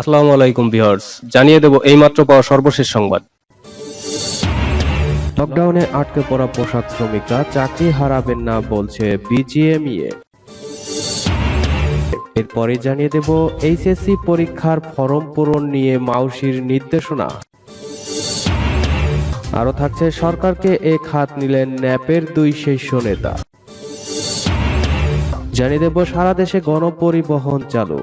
আসসালামু আলাইকুম ভিউয়ার্স, জানিয়ে দেব এইমাত্র পাওয়া সর্বশেষ সংবাদ। লকডাউনে আটকে পড়া পোশাক শ্রমিকরা চাকরি হারাবেন না বলছে বিজিএমইএ। এরপরে জানিয়ে দেব এইচএসসি পরীক্ষার ফরম পূরণ নিয়ে মাউসির নির্দেশনা। আরও থাকছে, সরকারকে এক হাত নিলেন ন্যাপের দুই শীর্ষ নেতা। জানিয়ে দেব, সারা দেশে গণপরিবহন চালু।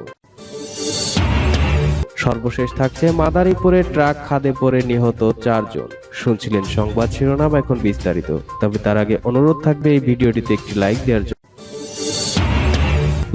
সর্বশেষ থাকছে মাদারীপুরে ট্রাক খাদে পড়ে নিহত চারজন। শুনছিলেন সংবাদ শিরোনাম এখন বিস্তারিত। তবে তার আগে অনুরোধ থাকবে এই ভিডিওটিতে একটি লাইক দেওয়ার জন্য।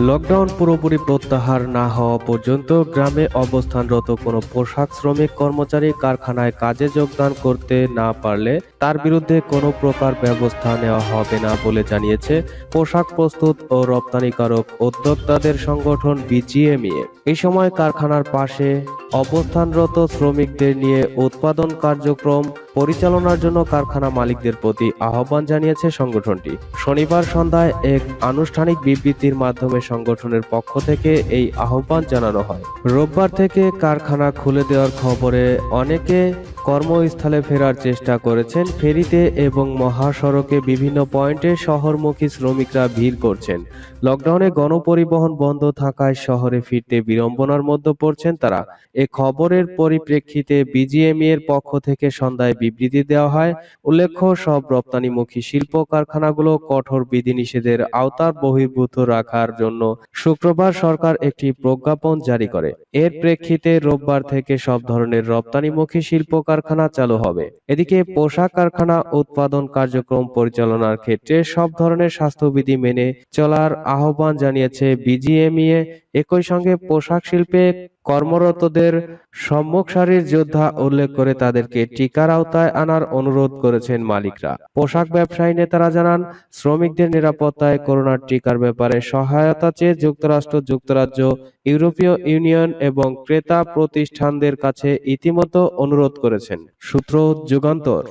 লকডাউন পুরোপুরি প্রত্যাহার না হওয়া পর্যন্ত গ্রামে অবস্থানরত কোনো পোশাক শ্রমিক কর্মচারী কারখানায় কাজে যোগদান করতে না পারলে তার বিরুদ্ধে কোনো প্রকার ব্যবস্থা নেওয়া হবে না বলে জানিয়েছে পোশাক প্রস্তুত ও রপ্তানিকারক উদ্যোক্তাদের সংগঠন বিজিএমইএ এই সময় কারখানার পাশে অবস্থানরত শ্রমিকদের নিয়ে উৎপাদন কার্যক্রম পরিচালনার জন্য কারখানা মালিকদের প্রতি আহ্বান জানিয়েছে সংগঠনটি। শনিবার সন্ধ্যায় এক আনুষ্ঠানিক বিবৃতির মাধ্যমে সংগঠনের পক্ষ থেকে এই আহ্বান জানানো হয়। রোববার থেকে কারখানা খুলে দেওয়ার খবরে অনেকে কর্মস্থলে ফেরার চেষ্টা করেছেন, ফেরিতে এবং মহাসড়কে বিভিন্ন পয়েন্টে শহরমুখী শ্রমিকরা ভিড় করছেন। লকডাউনে গণপরিবহন বন্ধ থাকায় শহরে ফিরতে বিড়ম্বনার মধ্যে পড়ছেন তারা। এ খবরের পরিপ্রেক্ষিতে বিজিএমই এর পক্ষ থেকে সন্ধ্যায় বিবৃতি দেওয়া হয়। উল্লেখ্য, সব রপ্তানিমুখী শিল্প কারখানাগুলো কঠোর বিধিনিষেধের আওতার বহির্ভূত রাখার জন্য শুক্রবার সরকার একটি প্রজ্ঞাপন জারি করে। এর প্রেক্ষিতে রোববার থেকে সব ধরনের রপ্তানিমুখী শিল্প কারখানা চালু হবে। এদিকে পোশাক কারখানা, উৎপাদন কার্যক্রম পরিচালনার ক্ষেত্রে সব ধরনের স্বাস্থ্যবিধি মেনে চলার আহ্বান জানিয়েছে বিজিএমইএ। একই সঙ্গে পোশাক শিল্পে কর্মরতদের সম্মুখ সারির যোদ্ধা উল্লেখ করে তাদেরকে টিকার আওতায় আনার অনুরোধ করেছেন মালিকরা। পোশাক ব্যবসায়ী নেতারা জানান, শ্রমিকদের নিরাপত্তায় করোনার টিকার ব্যাপারে সহায়তা চেয়ে যুক্তরাষ্ট্র, যুক্তরাজ্য, ইউরোপীয় ইউনিয়ন এবং ক্রেতা প্রতিষ্ঠানদের কাছে ইতিমধ্যে অনুরোধ করেছেন। সূত্র যুগান্তর।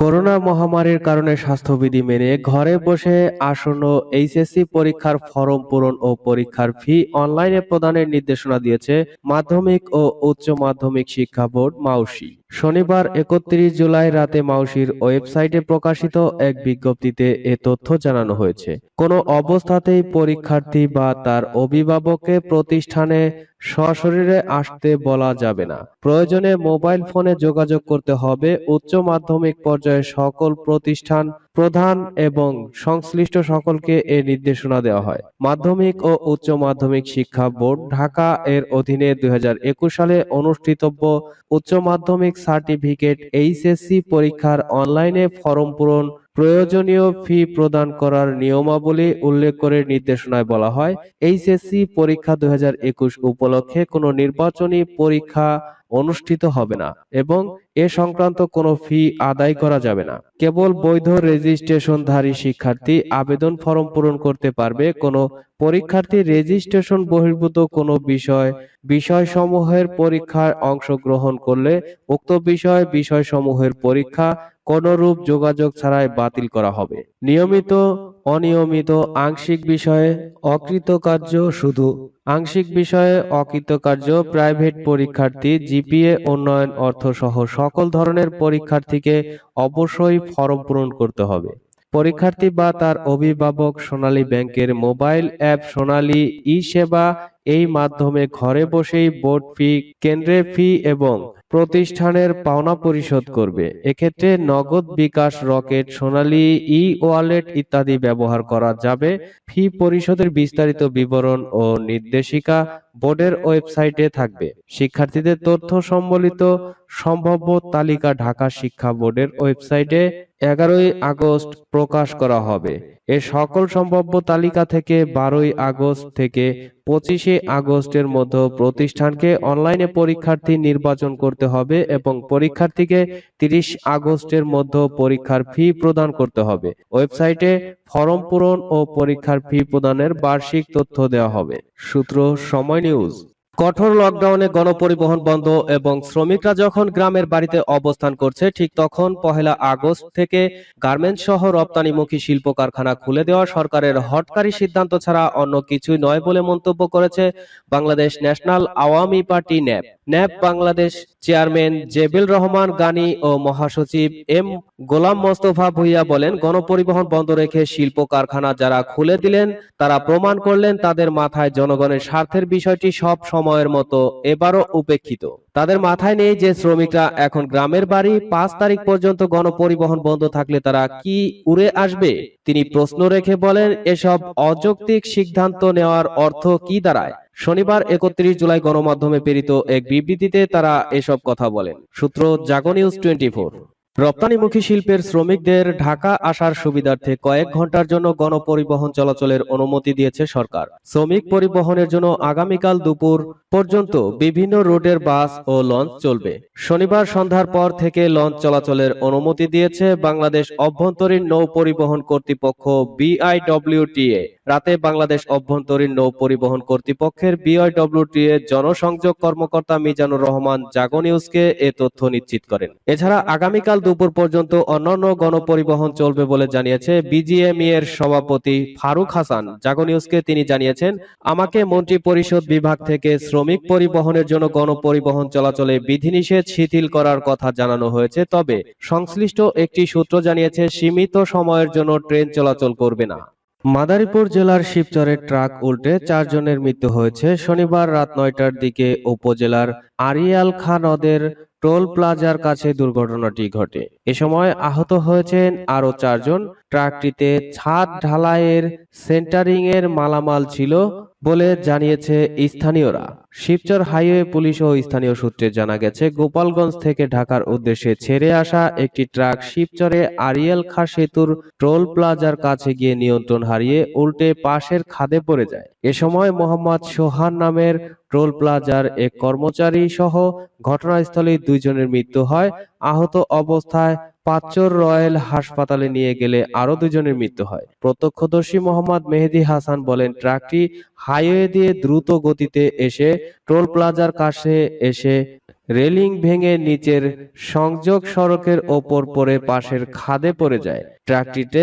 করোনা মহামারীর কারণে স্বাস্থ্যবিধি মেনে ঘরে বসে আসন্ন এইচএসসি পরীক্ষার ফরম পূরণ ও পরীক্ষার ফি অনলাইনে প্রদানের নির্দেশনা দিয়েছে মাধ্যমিক ও উচ্চ মাধ্যমিক শিক্ষা বোর্ড মাউসি। শনিবার একত্রিশ জুলাই রাতে মাউসির ওয়েবসাইটে প্রকাশিত এক বিজ্ঞপ্তিতে এ তথ্য জানানো হয়েছে। কোনো অবস্থাতেই পরীক্ষার্থী বা তার অভিভাবককে প্রতিষ্ঠানে সশরীরে আসতে বলা যাবে না। প্রয়োজনে মোবাইল ফোনে যোগাযোগ করতে হবে। উচ্চ মাধ্যমিক পর্যায়ে সকল প্রতিষ্ঠান প্রধান এবং সংশ্লিষ্ট সকলকে এ নির্দেশনা দেওয়া হয়। মাধ্যমিক ও উচ্চ মাধ্যমিক শিক্ষা বোর্ড ঢাকা এর অধীনে দুই সালে অনুষ্ঠিতব্য উচ্চ মাধ্যমিক সার্টিফিকেট এইচএসসি পরীক্ষার অনলাইনে ফরম পূরণ প্রয়োজনীয় ফি প্রদান করার নিয়মাবলী উল্লেখ করে নির্দেশনায় বলা হয়, এইচএসসি পরীক্ষা দুই হাজার একুশ উপলক্ষে কোনো নির্বাচনী পরীক্ষা অনুষ্ঠিত হবে না এবং এ সংক্রান্ত কোনো ফি আদায় করা যাবে না। কেবল বৈধ রেজিস্ট্রেশনধারী শিক্ষার্থী আবেদন ফরম পূরণ করতে পারবে। কোনো পরীক্ষার্থী রেজিস্ট্রেশন বহির্ভূত কোনো বিষয়, বিষয়সমূহের পরীক্ষায় অংশগ্রহণ করলে উক্ত বিষয়, বিষয়সমূহের পরীক্ষা কোনরূপ যোগাযোগ ছাড়াই বাতিল করা হবে। নিয়মিত, অনিয়মিত, আংশিক বিষয়ে অকৃতকার্য শুধু আংশিক বিষয়ে অকৃতকার্য প্রাইভেট পরীক্ষার্থী, জিপিএ, উন্নয়ন অর্থ সহ সকল ধরনের পরীক্ষার্থীকে অবশ্যই ফরম পূরণ করতে হবে। পরীক্ষার্থী বা তার অভিভাবক সোনালী ব্যাংকের মোবাইল অ্যাপ সোনালী ই সেবা এই মাধ্যমে ঘরে বসেই বোর্ড ফি, কেন্দ্রে ফি এবং প্রতিষ্ঠানের পাওনা পরিশোধ করবে। এক্ষেত্রে নগদ বিকাশ রকেট, সোনালী ই ওয়ালেট ইত্যাদি ব্যবহার করা যাবে। ফি পরিশোধের বিস্তারিত বিবরণ ও নির্দেশিকা বোর্ডের ওয়েবসাইটে থাকবে। শিক্ষার্থীদের তথ্য সম্বলিত সম্ভাব্য তালিকা ঢাকা শিক্ষা বোর্ডের ওয়েবসাইটে এগারোই আগস্ট প্রকাশ করা হবে। এ সকল সম্ভাব্য তালিকা থেকে বারোই আগস্ট থেকে পঁচিশে আগস্টের মধ্যে প্রতিষ্ঠানকে অনলাইনে পরীক্ষার্থী নির্বাচন করতে হবে এবং পরীক্ষার্থীকে তিরিশ আগস্টের মধ্যে পরীক্ষার ফি প্রদান করতে হবে। ওয়েবসাইটে ফরম পূরণ ও পরীক্ষার ফি প্রদানের বার্ষিক তথ্য দেওয়া হবে। সূত্র সময় নিউজ। কঠোর লকডাউনে গণপরিবহন বন্ধ এবং শ্রমিকরা যখন গ্রামের বাড়িতে অবস্থান করছে, ঠিক তখন পহেলা আগস্ট থেকে গার্মেন্টস সহ রপ্তানিমুখী শিল্প কারখানা খুলে দেওয়া সরকারের হটকারী সিদ্ধান্ত ছাড়া অন্য কিছুই নয় বলে মন্তব্য করেছে Bangladesh national Awami party NAP. NAP Bangladesh chairman Zebel Rahman, Gani ও মহাসচিব এম গোলাম মোস্তফা ভুইয়া বলেন, গণপরিবহন বন্ধ রেখে শিল্প কারখানা যারা খুলে দিলেন, তারা প্রমাণ করলেন তাদের মাথায় জনগণের স্বার্থের বিষয়টি সব সময়ের মতো এবারও উপেক্ষিত। তাদের মাথায় নেই যে শ্রমিকরা এখন গ্রামের বাড়ি পাঁচ তারিখ পর্যন্ত গণপরিবহন বন্ধ থাকলে তারা কি উড়ে আসবে? তিনি প্রশ্ন রেখে বলেন, এসব অযৌক্তিক সিদ্ধান্ত নেওয়ার অর্থ কি দাঁড়ায়? শনিবার একত্রিশ জুলাই গণমাধ্যমে প্রেরিত এক বিবৃতিতে তারা এসব কথা বলেন। সূত্র জাগো নিউজ টোয়েন্টি রপ্তানিমুখী শিল্পের শ্রমিকদের ঢাকা আসার সুবিধার্থে কয়েক ঘণ্টার জন্য গণপরিবহন চলাচলের অনুমতি দিয়েছে সরকার। শ্রমিক পরিবহনের জন্য আগামীকাল দুপুর পর্যন্ত বিভিন্ন রুটের বাস ও লঞ্চ চলবে। শনিবার সন্ধ্যার পর থেকে লঞ্চ চলাচলের অনুমতি দিয়েছে বাংলাদেশ অভ্যন্তরীণ নৌ পরিবহন কর্তৃপক্ষ বিআইডব্লিউটিএ। রাতে বাংলাদেশ অভ্যন্তরীণ নৌ পরিবহন কর্তৃপক্ষের বিআইডব্লিউটিএ জনসংযোগ কর্মকর্তা মিজানুর রহমান জাগো নিউজকে এ তথ্য নিশ্চিত করেন। এছাড়া আগামীকাল দুপুর পর্যন্ত অন্যান্য গণপরিবহন চলবে বলে জানিয়েছে বিজিএমই এর সভাপতি ফারুক হাসান। জাগো নিউজকে তিনি জানিয়েছেন, আমাকে মন্ত্রী পরিষদ বিভাগ থেকে শ্রমিক পরিবহনের জন্য গণপরিবহন চলাচলে বিধিনিষেধ শিথিল করার কথা জানানো হয়েছে, তবে সংশ্লিষ্ট একটি সূত্র জানিয়েছে, সীমিত সময়ের জন্য ট্রেন চলাচল করবে না। মাদারীপুর জেলার শিবচরে ট্রাক উল্টে চারজনের মৃত্যু হয়েছে শনিবার রাত নয়টার দিকে উপজেলার আরিয়াল খা নদের টোল প্লাজার কাছে দুর্ঘটনাটি ঘটে। এ সময় আহত হয়েছেন আরও চারজন। ট্রাকটিতে ছাদ ঢালাইয়ের সেন্টারিং এর মালামাল ছিল বলে জানিয়েছে স্থানীয়রা। শিবচর হাইওয়ে পুলিশ ও স্থানীয় সূত্রে জানা গেছে, গোপালগঞ্জ থেকে ঢাকার উদ্দেশ্যে ছেড়ে আসা একটি ট্রাক শিবচরে আরিয়াল খা সেতুর টোল প্লাজার কাছে গিয়ে নিয়ন্ত্রণ হারিয়ে উল্টে পাশের খাদে পড়ে যায়। এ সময় মোহাম্মদ সোহান নামের টোল প্লাজার এক কর্মচারী সহ ঘটনাস্থলে দুইজনের মৃত্যু হয়। আহত অবস্থায় পাঁচচর রয়্যাল হাসপাতালে নিয়ে গেলে আরও দুজনের মৃত্যু হয়। প্রত্যক্ষদর্শী মোহাম্মদ মেহেদি হাসান বলেন, ট্রাকটি হাইওয়ে দিয়ে দ্রুত গতিতে এসে টোল প্লাজার কাছে এসে রেলিং ভেঙে নিচের সংযোগ সড়কের ওপর পড়ে পাশের খাদে পড়ে যায়। ট্রাকটিতে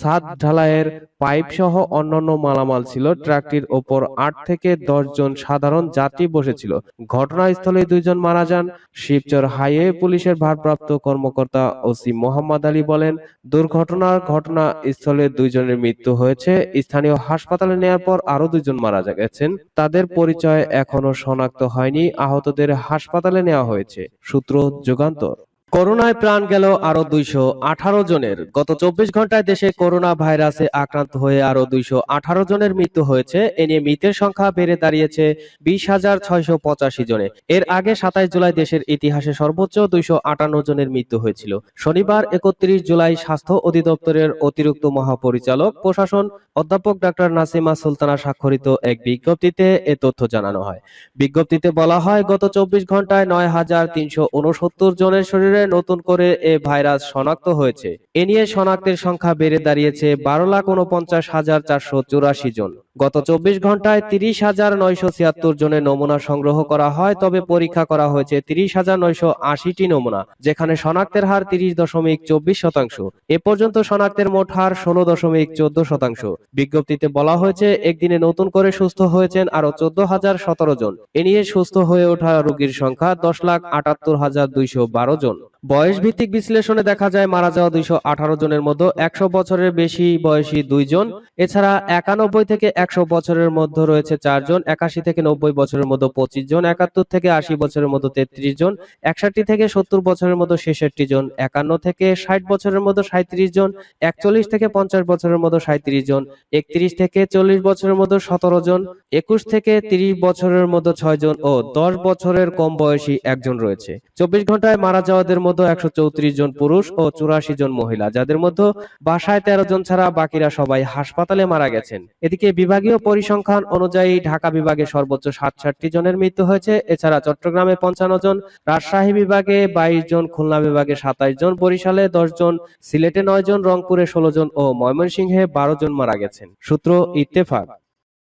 সাত ঢালাইয়ের পাইপ সহ অন্যান্য মালামাল ছিল। ট্রাকটির ওপর আট থেকে দশ জন সাধারণ যাত্রী বসেছিল। ঘটনাস্থলে দুইজন মারা যান। শিবচর হাইওয়ে পুলিশের ভারপ্রাপ্ত কর্মকর্তা ওসি মোহাম্মদ আলী বলেন দুর্ঘটনার ঘটনা স্থলে দুইজনের মৃত্যু হয়েছে। স্থানীয় হাসপাতালে নেওয়ার পর আরও দুজন মারা গেছেন। তাদের পরিচয় এখনও শনাক্ত হয়নি। আহতদের হাসপাতালে নেওয়া হয়েছে। সূত্র যুগান্তর। করোনায় প্রাণ গেল আরও দুইশো আঠারো জনের। গত চব্বিশ ঘন্টায় দেশে করোনা ভাইরাসে আক্রান্ত হয়ে আরও দুইশো আঠারো জনের মৃত্যু হয়েছে। এ নিয়ে মৃতের সংখ্যা বেড়ে দাঁড়িয়েছে বিশ হাজার ছয়শো পঁচাশি জনে। এর আগে সাতাইশ জুলাই দেশের ইতিহাসে সর্বোচ্চ দুইশো আটান্ন জনের মৃত্যু হয়েছিল। শনিবার একত্রিশ জুলাই স্বাস্থ্য অধিদপ্তরের অতিরিক্ত মহাপরিচালক, প্রশাসন অধ্যাপক ডাক্তার নাসিমা সুলতানা স্বাক্ষরিত এক বিজ্ঞপ্তিতে এ তথ্য জানানো হয়। বিজ্ঞপ্তিতে বলা হয়, গত চব্বিশ ঘন্টায় নয় হাজার তিনশো উনসত্তর জনের শরীরে নতুন করে এ ভাইরাস শনাক্ত হয়েছে। এ নিয়ে শনাক্তের সংখ্যা বেড়ে দাঁড়িয়েছে বারো লাখ উনপঞ্চাশ হাজার চারশো চুরাশি জন। গত চব্বিশ ঘন্টায় তিরিশ হাজার নয়শো ছিয়াত্তর জনের নমুনা সংগ্রহ করা হয়, তবে পরীক্ষা করা হয়েছে তিরিশ হাজার নয়শো আশিটি নমুনা, যেখানে শনাক্তের হার তিরিশ দশমিক চব্বিশ শতাংশ। এ পর্যন্ত শনাক্তের মোট হার ষোলো দশমিক চোদ্দ শতাংশ। বিজ্ঞপ্তিতে বলা হয়েছে, একদিনে নতুন করে সুস্থ হয়েছেন আরও চোদ্দ হাজার সতেরো জন। এ নিয়ে সুস্থ হয়ে ওঠা রোগীর সংখ্যা দশ লাখ আটাত্তর হাজার দুইশো বারো জন। বয়স ভিত্তিক বিশ্লেষণে দেখা যায় মারা যাওয়া দুইশো আঠারো জনের মধ্যে একশো বছরের বেশি বয়সী দুইজন। এছাড়া একানব্বই থেকে একশো বছরের মধ্যে রয়েছে চারজন, একাশি থেকে নব্বই বছরের মধ্যে পঁচিশ জন, একাত্তর থেকে আশি বছরের মধ্যে তেত্রিশ জন, একষট্টি থেকে সত্তর বছরের মধ্যে ছেষট্টি জন, একান্ন থেকে ষাট বছরের মধ্যে সাঁত্রিশ জন, একচল্লিশ থেকে পঞ্চাশ বছরের মধ্যে সাঁত্রিশ জন, একত্রিশ থেকে চল্লিশ বছরের মধ্যে সতেরো জন, একুশ থেকে তিরিশ বছরের মধ্যে ছয় জন ও দশ বছরের কম বয়সী একজন রয়েছে। চব্বিশ ঘন্টায় মারা যাওয়াদের মধ্যে একশো চৌত্রিশ জন পুরুষ ও চুরাশি জন মহিলা, যাদের মধ্যে বাসায় তেরো জন ছাড়া বাকিরা সবাই হাসপাতালে মারা গেছেন। এদিকে বিভাগীয় পরিসংখ্যান অনুযায়ী ঢাকা বিভাগে সর্বোচ্চ সাতষট্টি জনের মৃত্যু হয়েছে। এছাড়া চট্টগ্রামে পঞ্চান্ন জন, রাজশাহী বিভাগে বাইশ জন, খুলনা বিভাগে সাতাইশ জন, বরিশালে দশ জন, সিলেটে নয় জন, রংপুরে ষোলো জন ও ময়মনসিংহে বারো জন মারা গেছেন। সূত্র ইত্তেফাক।